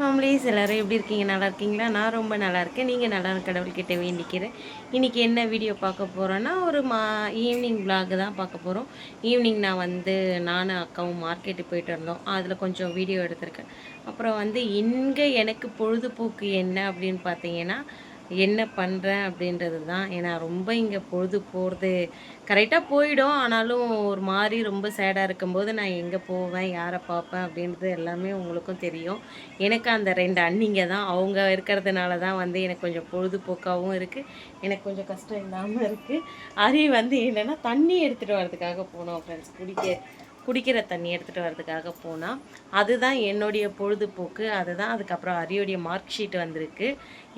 Families எல்லோரும் எப்படி இருக்கீங்க? நல்லா இருக்கீங்களா? நான் ரொம்ப நல்லா இருக்கேன். நீங்கள் நல்லா கடவுள்கிட்ட வேண்டிக்கிறேன். இன்றைக்கி என்ன வீடியோ பார்க்க போகிறோன்னா ஒரு மா ஈவினிங் vlog தான் பார்க்க போகிறோம் ஈவினிங் நான் வந்து நானும் அக்காவும் மார்க்கெட்டுக்கு போயிட்டு வந்தோம். அதில் கொஞ்சம் வீடியோ எடுத்திருக்கேன். அப்புறம் வந்து இங்கே எனக்கு பொழுதுபோக்கு என்ன அப்படின்னு பார்த்தீங்கன்னா என்ன பண்ணுறேன் அப்படின்றது தான். ஏன்னா ரொம்ப இங்கே பொழுது போகிறது கரெக்டாக போயிடும். ஆனாலும் ஒரு மாதிரி ரொம்ப சேடாக இருக்கும்போது நான் எங்கே போவேன் யாரை பார்ப்பேன் அப்படின்றது எல்லாமே உங்களுக்கும் தெரியும். எனக்கு அந்த ரெண்டு அண்ணிங்க தான். அவங்க இருக்கிறதுனால தான் வந்து எனக்கு கொஞ்சம் பொழுதுபோக்காகவும் இருக்குது எனக்கு கொஞ்சம் கஷ்டம் இல்லாமல் இருக்குது அதே வந்து என்னென்னா தண்ணி எடுத்துகிட்டு வரதுக்காக போனோம் ஃப்ரெண்ட்ஸ் குடிக்க குடிக்கிற தண்ணி எடுத்துகிட்டு வரதுக்காக போனால் அதுதான் என்னுடைய பொழுதுபோக்கு. அதுதான் அதுக்கப்புறம் அரியோடைய மார்க் ஷீட் வந்திருக்கு.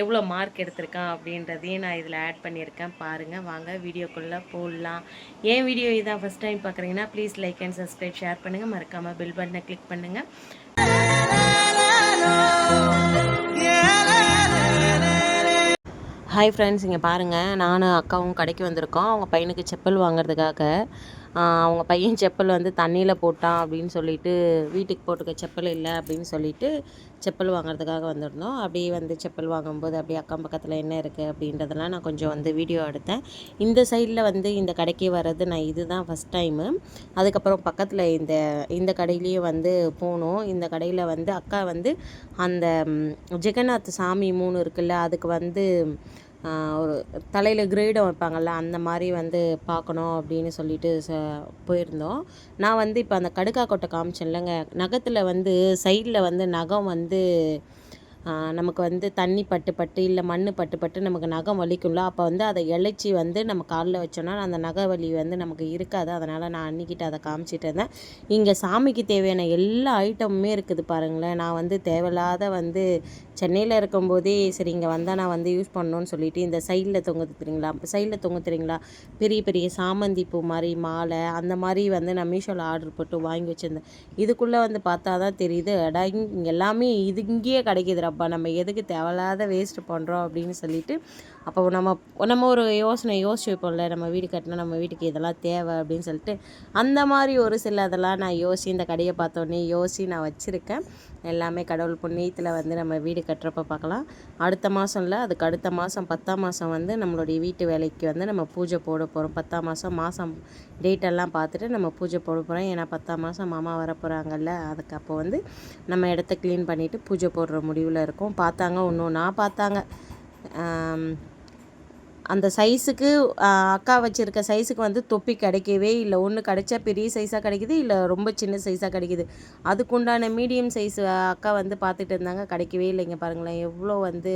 எவ்வளோ மார்க் எடுத்திருக்கான் அப்படின்றதையும் நான் இதில் ஆட் பண்ணியிருக்கேன். பாருங்கள் வாங்க வீடியோக்குள்ளே போடலாம். ஏன் வீடியோ இதான் ஃபஸ்ட் டைம் பார்க்குறீங்கன்னா please like and subscribe share பண்ணுங்கள் மறக்காமல் பில் பட்டனை கிளிக் பண்ணுங்கள் ஹாய் ஃப்ரெண்ட்ஸ் இங்கே பாருங்கள் நானும் அக்காவும் கடைக்கு வந்திருக்கோம். அவங்க பையனுக்கு செப்பல் வாங்குறதுக்காக. அவங்க பையன் செப்பல் வந்து தண்ணியில் போட்டான் அப்படின்னு சொல்லிட்டு வீட்டுக்கு போட்டுக்க செப்பல் இல்லை அப்படின்னு சொல்லிட்டு செப்பல் வாங்குறதுக்காக வந்திருந்தோம். அப்படியே வந்து செப்பல் வாங்கும்போது அப்படியே அக்கம் பக்கத்தில் என்ன இருக்குது அப்படின்றதெல்லாம் நான் கொஞ்சம் வந்து வீடியோ எடுத்தேன். இந்த சைடில் வந்து இந்த கடைக்கு வர்றது நான் இதுதான் ஃபஸ்ட் டைமு அதுக்கப்புறம் பக்கத்தில் இந்த இந்த கடையிலையும் வந்து போனோம். இந்த கடையில் வந்து அக்கா வந்து அந்த ஜெகநாத் சாமி மூணு இருக்குல்ல அதுக்கு வந்து ஒரு தலையில் கிரேடம் வைப்பாங்கள்ல அந்த மாதிரி வந்து பார்க்கணும் அப்படின்னு சொல்லிட்டு ச போயிருந்தோம். நான் வந்து இப்போ அந்த கடுக்கா கொட்டை காமிச்சேன்லங்க நகத்தில் வந்து சைடில் வந்து நகம் வந்து நமக்கு வந்து தண்ணி பட்டு பட்டு இல்லை மண் பட்டு பட்டு நமக்கு நகம் வலிக்கும்ல அப்போ வந்து அதை இழைச்சி வந்து நம்ம காலில் வச்சோன்னா அந்த நகை வலி வந்து நமக்கு இருக்காது. அதனால் நான் அன்னிக்கிட்ட அதை காமிச்சிட்டு இருந்தேன். இங்கே சாமிக்கு தேவையான எல்லா ஐட்டமுமே இருக்குது பாருங்களேன். நான் வந்து தேவையில்லாத வந்து சென்னையில் இருக்கும்போதே சரி இங்கே வந்தால் நான் வந்து யூஸ் பண்ணணும்னு சொல்லிட்டு இந்த சைடில் தொங்கு சைடில் தொங்கு பெரிய பெரிய சாமந்தி பூ மாதிரி மாலை அந்த மாதிரி வந்து நான் மீஷோவில் ஆர்டர் போட்டு வாங்கி வச்சுருந்தேன். இதுக்குள்ளே வந்து பார்த்தா தான் தெரியுது அடா இங்கே எல்லாமே இது இங்கேயே கிடைக்குதுடாப்பா நம்ம எதுக்கு தேவையில்லாத வேஸ்ட் பண்ணுறோம் அப்படின்னு சொல்லிட்டு அப்போ நம்ம நம்ம ஒரு யோசனை யோசிச்சு வைப்போம்ல நம்ம வீடு கட்டினா நம்ம வீட்டுக்கு இதெல்லாம் தேவை அப்படின்னு சொல்லிட்டு. அந்த மாதிரி ஒரு சில அதெல்லாம் நான் யோசி இந்த கடையை பார்த்தோன்னே யோசி நான் வச்சுருக்கேன். எல்லாமே கடவுள் புண்ணியத்தில் வந்து நம்ம வீடு கட்டுறப்ப பார்க்கலாம். அடுத்த மாதம் இல்லை அதுக்கு அடுத்த மாதம் பத்தாம் மாதம் வந்து நம்மளுடைய வீட்டு வேலைக்கு வந்து நம்ம பூஜை போட போகிறோம் பத்தாம் மாதம் மாதம் டேட்டெல்லாம் பார்த்துட்டு நம்ம பூஜை போட போகிறோம் ஏன்னா பத்தாம் மாதம் மாமா வர போகிறாங்கல்ல அதுக்கு அப்போ வந்து நம்ம இடத்த க்ளீன் பண்ணிவிட்டு பூஜை போடுற முடிவில் இருக்கும். பார்த்தாங்க ஒன்று ஒன்றா பார்த்தாங்க. அந்த சைஸுக்கு அக்கா வச்சுருக்க சைஸுக்கு வந்து தொப்பி கிடைக்கவே இல்லை. ஒன்று கிடைச்சா பெரிய சைஸாக கிடைக்குது இல்லை ரொம்ப சின்ன சைஸாக கிடைக்குது. அதுக்குண்டான மீடியம் சைஸ் அக்கா வந்து பார்த்துட்டு இருந்தாங்க கிடைக்கவே இல்லைங்க பாருங்களேன். எவ்வளோ வந்து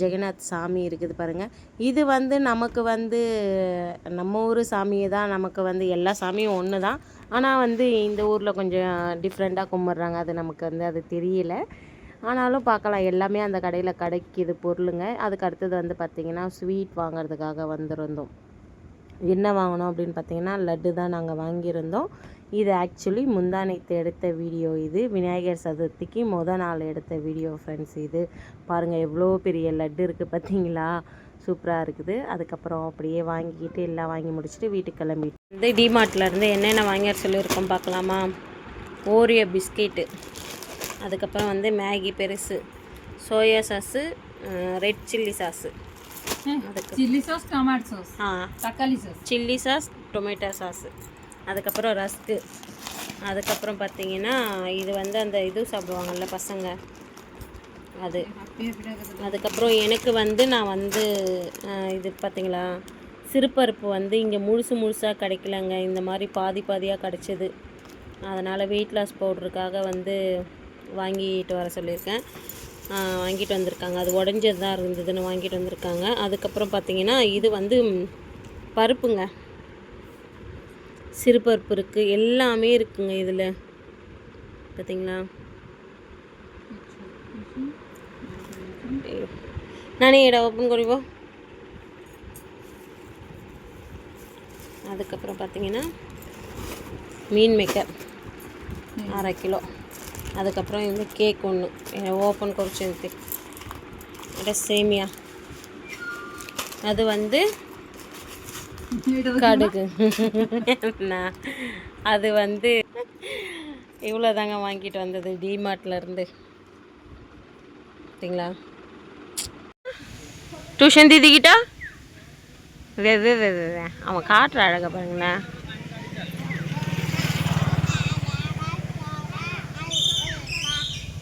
ஜெகநாத் சாமி இருக்குது பாருங்கள் இது வந்து நமக்கு வந்து நம்ம ஊர் சாமியை தான் நமக்கு வந்து எல்லா சாமியும் ஒன்று தான். ஆனால் வந்து இந்த ஊரில் கொஞ்சம் டிஃப்ரெண்ட்டாக கும்பிட்றாங்க அது நமக்கு வந்து அது தெரியல. ஆனாலும் பார்க்கலாம். எல்லாமே அந்த கடையில் கிடைக்கிது பொருளுங்க. அதுக்கு அடுத்தது வந்து பார்த்திங்கன்னா ஸ்வீட் வாங்குறதுக்காக வந்திருந்தோம். என்ன வாங்கினோம் அப்படின்னு பார்த்தீங்கன்னா லட்டு தான் நாங்கள் வாங்கியிருந்தோம். இது ஆக்சுவலி முந்தானைத்து எடுத்த வீடியோ இது. விநாயகர் சதுர்த்திக்கு மொதல் நாள் எடுத்த வீடியோ ஃப்ரெண்ட்ஸ் இது. பாருங்கள் எவ்வளோ பெரிய லட்டு இருக்குது பார்த்தீங்களா? சூப்பராக இருக்குது. அதுக்கப்புறம் அப்படியே வாங்கிக்கிட்டு எல்லாம் வாங்கி முடிச்சுட்டு வீட்டுக்கு கிளம்பி வந்து டிமார்ட்லேருந்து என்னென்ன வாங்கியார் சொல்லியிருக்கோம் பார்க்கலாமா? ஓரியோ பிஸ்கெட்டு அதுக்கப்புறம் வந்து மேகி பெருசு soya sauce red chilli sauce. Chilli sauce tomato sauce ஆ. தக்காளி sauce chilli sauce tomato sauce அதுக்கப்புறம் ரஸ்க்கு. அதுக்கப்புறம் பார்த்தீங்கன்னா இது வந்து அந்த இது சாப்பிடுவாங்கல்ல பசங்க. அது. அதுக்கப்புறம் எனக்கு வந்து நான் வந்து இது பார்த்தீங்களா சிறுபருப்பு வந்து இங்கே முழுசு முழுசாக கிடைக்கலங்க. இந்த மாதிரி பாதி பாதியாக கிடச்சிது. அதனால் வெயிட் லாஸ் பவுடருக்காக வந்து வாங்கிட்டு வர சொல்லியிருக்கேன். வாங்கிட்டு வந்திருக்காங்க. அது உடஞ்சது தான் இருந்ததுன்னு வாங்கிட்டு வந்திருக்காங்க. அதுக்கப்புறம் பார்த்தீங்கன்னா இது வந்து பருப்புங்க. சிறுபருப்பு இருக்குது எல்லாமே இருக்குங்க இதில். பார்த்திங்களா நானே இட ஓப்பன் குறிவோம் அதுக்கப்புறம் பார்த்திங்கன்னா மீன் மேக்கர். அரை கிலோ. அதுக்கப்புறம் வந்து கேக் ஒன்று ஓப்பன் குறைச்சி এটা சேமியா. அது வந்து கடுகு. அது வந்து இவ்வளோ தாங்க வாங்கிட்டு வந்தது டிமார்ட்லேருந்து சரிங்களா? டியூஷன் தீதிக்கிட்டா வெவ்வே வெவ்வே அவன் காட்டுற அழகை பாருங்களேன்.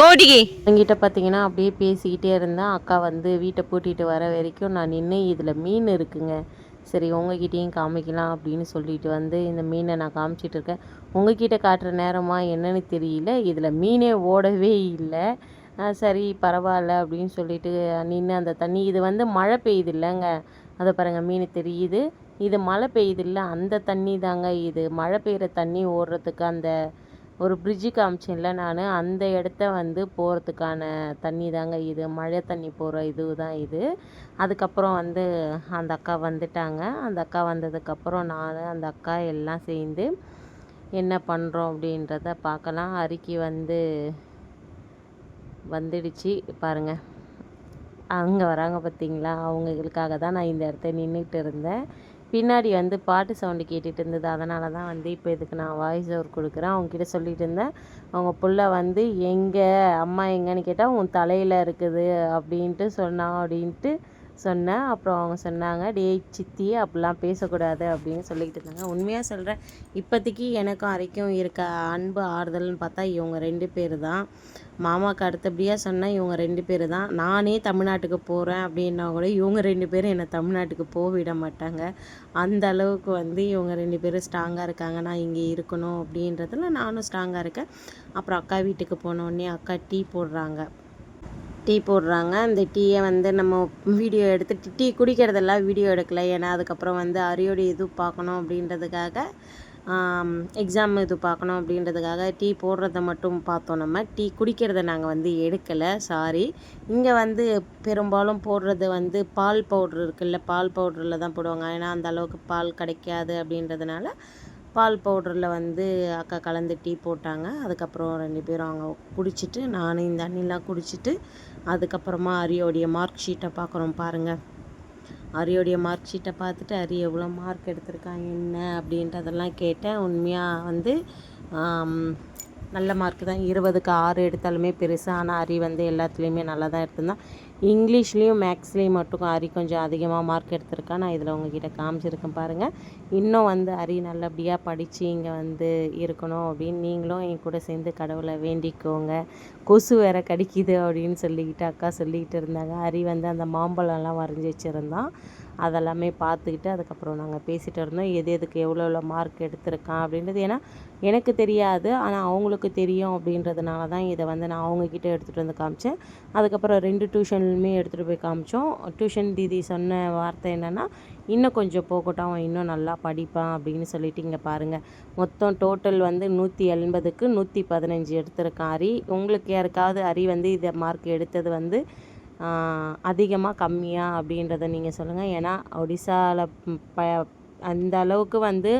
கோடிகி என்கிட்ட பார்த்தீங்கன்னா அப்படியே பேசிக்கிட்டே இருந்தேன். அக்கா வந்து வீட்டை பூட்டிகிட்டு வர வரைக்கும் நான் நின்று இதில் மீன் இருக்குங்க. சரி உங்ககிட்டேயும் காமிக்கலாம் அப்படின்னு சொல்லிட்டு வந்து இந்த மீனை நான் காமிச்சிட்டு இருக்கேன். உங்ககிட்ட காட்டுற நேரமா என்னன்னு தெரியல. இதில் மீனே ஓடவே இல்லை. சரி பரவாயில்ல அப்படின்னு சொல்லிட்டு நின்று அந்த தண்ணி இது வந்து மழை பெய்யுது இல்லைங்க. அதை பாருங்கள் மீன் தெரியுது. இது மழை பெய்யுது இல்லை அந்த தண்ணி தாங்க இது. மழை பெய்கிற தண்ணி ஓடுறதுக்கு அந்த ஒரு பிரிட்ஜு காமிச்சேன்ல நான். அந்த இடத்த வந்து போகிறதுக்கான தண்ணி தாங்க இது. மழை தண்ணி போகிற இது தான் இது. அதுக்கப்புறம் வந்து அந்த அக்கா வந்துட்டாங்க. அந்த அக்கா வந்ததுக்கப்புறம் நான் அந்த அக்கா எல்லாம் சேர்ந்து என்ன பண்ணுறோம் அப்படின்றத பார்க்கலாம். அரிக்கி வந்து வந்துடுச்சு. பாருங்க. அங்கே வராங்க பார்த்தீங்களா அவங்களுக்காக தான் நான் இந்த இடத்த நின்றுட்டு இருந்தேன். பின்னாடி வந்து பாட்டு சவுண்டு கேட்டுட்டு இருந்தது. அதனால தான் வந்து இப்போ இதுக்கு நான் வாய்ஸ் ஓவர் கொடுக்குறேன். அவங்கக்கிட்ட சொல்லிட்டு இருந்தேன். அவங்க புள்ள வந்து எங்கே? அம்மா எங்கன்னு கேட்டால் உன் தலையில் இருக்குது அப்படின்ட்டு சொன்னான் அப்படின்ட்டு சொன்னேன். அப்புறம் அவங்க சொன்னாங்க டேய் சித்தி அப்படிலாம் பேசக்கூடாது அப்படின்னு சொல்லிக்கிட்டு இருந்தாங்க. உண்மையாக சொல்கிறேன் இப்போதைக்கு எனக்கும் அரைக்கும் இருக்க அன்பு ஆறுதல்னு பார்த்தா இவங்க ரெண்டு பேர் தான். மாமாவுக்கு அடுத்தபடியாக சொன்னால் இவங்க ரெண்டு பேர் தான். நானே தமிழ்நாட்டுக்கு போகிறேன் அப்படின்னா கூட இவங்க ரெண்டு பேரும் என்னை தமிழ்நாட்டுக்கு போக விட மாட்டாங்க. அந்த அளவுக்கு வந்து இவங்க ரெண்டு பேரும் ஸ்ட்ராங்காக இருக்காங்க. நான் இங்கே இருக்கணும் அப்படின்றதுல நானும் ஸ்ட்ராங்காக இருக்கேன். அப்புறம் அக்கா வீட்டுக்கு போனோடனே அக்கா டீ போடுறாங்க. டீ போடுறாங்க. அந்த டீயை வந்து நம்ம வீடியோ எடுத்து டீ குடிக்கிறதெல்லாம் வீடியோ எடுக்கலை. ஏன்னா அதுக்கப்புறம் வந்து அரியோட இது பார்க்கணும் அப்படின்றதுக்காக எக்ஸாம் இது பார்க்கணும் அப்படின்றதுக்காக டீ போடுறத மட்டும் பார்த்தோம் நம்ம. டீ குடிக்கிறத நாங்கள் வந்து எடுக்கலை. சாரி இங்கே வந்து பெரும்பாலும் போடுறது வந்து பால் பவுட்ரு இருக்குல்ல பால் பவுடரில் தான் போடுவாங்க. ஏன்னா அந்த அளவுக்கு பால் கிடைக்காது அப்படின்றதுனால பால் பவுடரில் வந்து அக்கா கலந்து டீ போட்டாங்க. அதுக்கப்புறம் ரெண்டு பேரும் அவங்க குடிச்சிட்டு நானும் இந்த அண்ணிலாம் குடிச்சிட்டு அதுக்கப்புறமா அரியோடைய மார்க் ஷீட்டை பார்க்குறோம் பாருங்கள் அரியோடைய மார்க் ஷீட்டை பார்த்துட்டு அரி எவ்வளோ மார்க் எடுத்திருக்கான் என்ன? அப்படின்றதெல்லாம் கேட்டேன். உண்மையாக வந்து நல்ல மார்க் தான். இருபதுக்கு ஆறு எடுத்தாலுமே பெருசாக ஆனால் அரி வந்து எல்லாத்துலேயுமே நல்லா தான் எடுத்திருந்தான். இங்கிலீஷ்லேயும் மேக்ஸ்லேயும் மட்டும் அரி கொஞ்சம் அதிகமாக மார்க் எடுத்திருக்கா. நான் இதில் உங்ககிட்ட காமிச்சிருக்கேன் பாருங்கள் இன்னும் வந்து அரி நல்லபடியாக படித்து இங்கே வந்து இருக்கணும் அப்படின்னு நீங்களும் என் கூட சேர்ந்து கடவுளை வேண்டிக்கோங்க. கொசு வேற கடிக்குது அப்படின்னு சொல்லிக்கிட்டு அக்கா சொல்லிக்கிட்டு இருந்தாங்க. அரி வந்து அந்த மாம்பழம்லாம் வரைஞ்சி வச்சுருந்தான். அதெல்லாமே பார்த்துக்கிட்டு அதுக்கப்புறம் நாங்கள் பேசிகிட்டு இருந்தோம். எது எதுக்கு எவ்வளோ எவ்வளோ மார்க் எடுத்திருக்கான் அப்படின்றது. ஏன்னா எனக்கு தெரியாது. ஆனால் அவங்களுக்கு தெரியும் அப்படின்றதுனால தான் இதை வந்து நான் அவங்கக்கிட்ட எடுத்துகிட்டு வந்து காமிச்சேன். அதுக்கப்புறம் ரெண்டு டியூஷன்லையுமே எடுத்துகிட்டு போய் காமிச்சோம். டியூஷன் தீதி சொன்ன வார்த்தை என்னென்னா இன்னும் கொஞ்சம் போகட்டும். அவன் இன்னும் நல்லா படிப்பான் அப்படின்னு சொல்லிட்டு இங்கே பாருங்கள் மொத்தம் டோட்டல் வந்து நூற்றி எண்பதுக்கு நூற்றி பதினஞ்சு எடுத்திருக்கான் அரி உங்களுக்கு யாருக்காவது அரி வந்து இதை மார்க் எடுத்தது வந்து அதிகமாக கம்மியாக அப்படின்றத நீங்கள் சொல்லுங்கள் ஏன்னா ஒடிசாவில் ப அந்த அளவுக்கு வந்து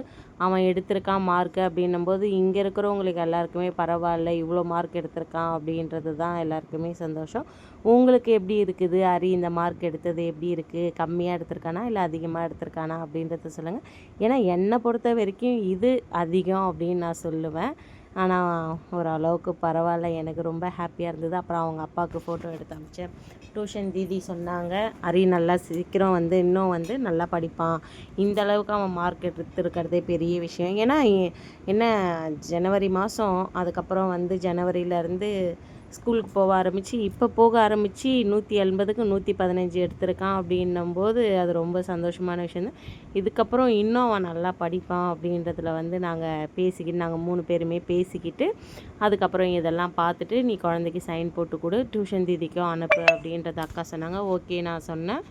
அவன் எடுத்திருக்கான் மார்க்கு அப்படின்னும்போது இங்கே இருக்கிறவங்களுக்கு எல்லாருக்குமே பரவாயில்ல இவ்வளோ மார்க் எடுத்திருக்கான் அப்படின்றது தான் எல்லாருக்குமே சந்தோஷம். உங்களுக்கு எப்படி இருக்குது? அரி இந்த மார்க் எடுத்தது எப்படி இருக்குது கம்மியாக எடுத்திருக்கானா? இல்லை அதிகமாக எடுத்திருக்கானா? அப்படின்றத சொல்லுங்கள் ஏன்னா என்னை பொறுத்த வரைக்கும் இது அதிகம் அப்படின்னு நான் சொல்லுவேன். ஆனால் ஓரளவுக்கு பரவாயில்ல. எனக்கு ரொம்ப ஹாப்பியாக இருந்தது. அப்புறம் அவங்க அப்பாவுக்கு ஃபோட்டோ எடுத்து அமிச்சேன் டியூஷன் தீதி சொன்னாங்க. அரி நல்லா சீக்கிரம் வந்து இன்னும் வந்து நல்லா படிப்பான். இந்த அளவுக்கு அவன் மார்க் எடுத்துருக்கிறதே பெரிய விஷயம். ஏன்னா என்ன ஜனவரி மாதம் அதுக்கப்புறம் வந்து ஜனவரியிலேருந்து ஸ்கூலுக்கு போக ஆரம்பித்து இப்போ போக ஆரம்பித்து நூற்றி எண்பதுக்கு நூற்றி பதினஞ்சு எடுத்திருக்கான் அப்படின்னும்போது அது ரொம்ப சந்தோஷமான விஷயம் தான். இதுக்கப்புறம் இன்னும் அவன் நல்லா படிப்பான் அப்படின்றதுல வந்து நாங்கள் பேசிக்கிட்டு நாங்கள் மூணு பேருமே பேசிக்கிட்டு அதுக்கப்புறம் இதெல்லாம் பார்த்துட்டு நீ குழந்தைக்கு சைன் போட்டு கொடு டியூஷன் தீதிக்கும் அனுப்பு அப்படின்றத அக்கா சொன்னாங்க. ஓகே நான் சொன்னேன்.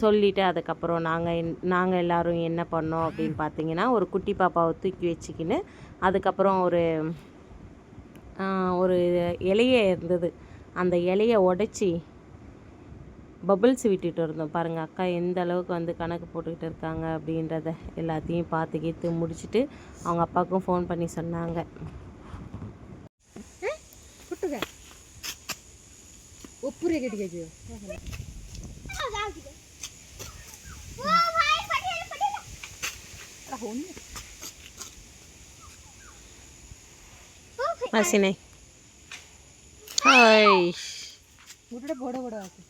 சொல்லிவிட்டு அதுக்கப்புறம் நாங்கள் நாங்கள் எல்லோரும் என்ன பண்ணோம் அப்படின்னு பார்த்தீங்கன்னா ஒரு குட்டி பாப்பாவை தூக்கி வச்சுக்கின்னு அதுக்கப்புறம் ஒரு ஒரு இலைய இருந்தது. அந்த இலைய உடைச்சி பபுள்ஸ் விட்டுட்டு இருந்தோம். பாருங்கள் அக்கா எந்த அளவுக்கு வந்து கணக்கு போட்டுக்கிட்டு இருக்காங்க அப்படின்றத எல்லாத்தையும் பார்த்து கீத்து முடிச்சுட்டு அவங்க அப்பாவுக்கும் ஃபோன் பண்ணி சொன்னாங்க. ஒப்புரே கட்டி ஒன்று হাসিনাই হাই মুটুটা বড় বড় আছে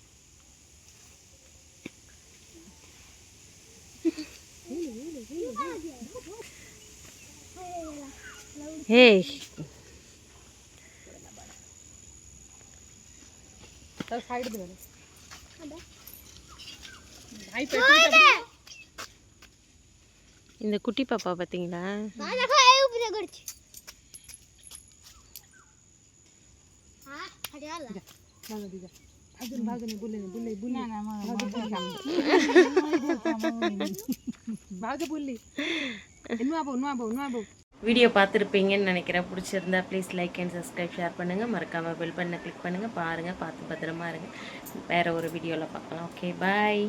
হে তার সাইড দিবে ভাই পেটে இந்த குட்டி பாப்பா பாத்தீங்களா अजून भागने बोलले बोलले बोलले भाग बोलली नुआ बो नुआ बो नुआ बो வீடியோ பார்த்துருப்பீங்கன்னு நினைக்கிறேன் பிடிச்சிருந்தா please like and subscribe share பண்ணுங்கள் மறக்காமல் பெல் பண்ண கிளிக் பண்ணுங்கள் பாருங்கள் பார்த்து பத்திரமா இருங்க வேறு ஒரு வீடியோவில் பார்க்கலாம் ஓகே பாய்